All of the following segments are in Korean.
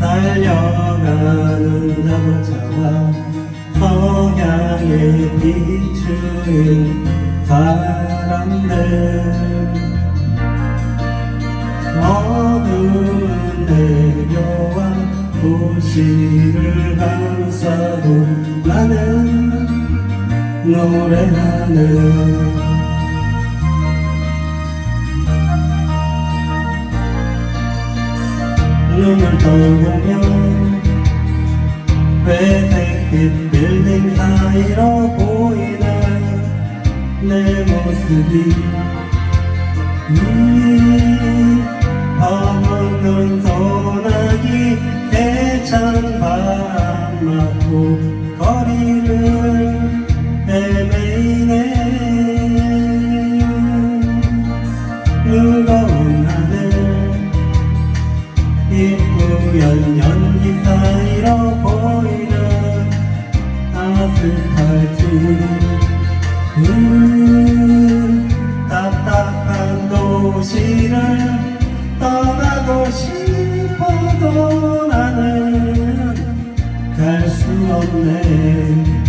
달려가는 자동차와 석양에 비추인 사람들. 어두운 대교와 도시를 감싸고 나는 노래하는 눈을 떠보면 회색빛 빌딩 사이로 보이는 내 모습이 이 아스팔트 그 답답한 도시를 떠나고 싶어도 나는 갈 수 없네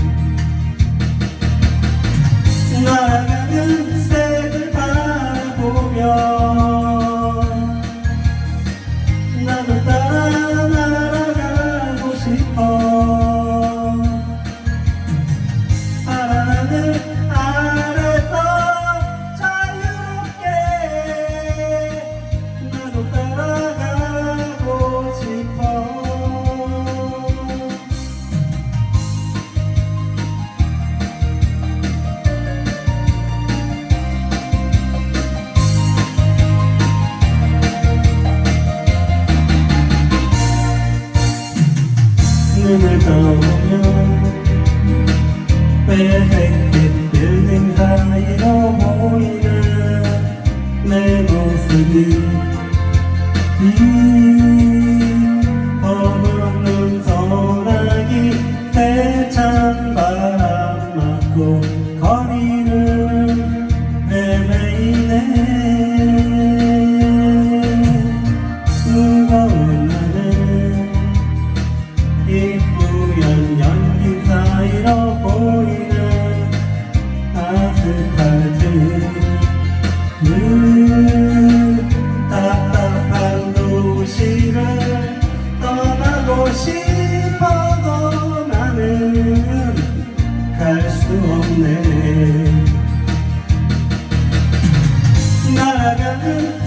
눈을 떠보며 회색빛 빌딩 사이로 보이는 내 모습이 없네. 날아가는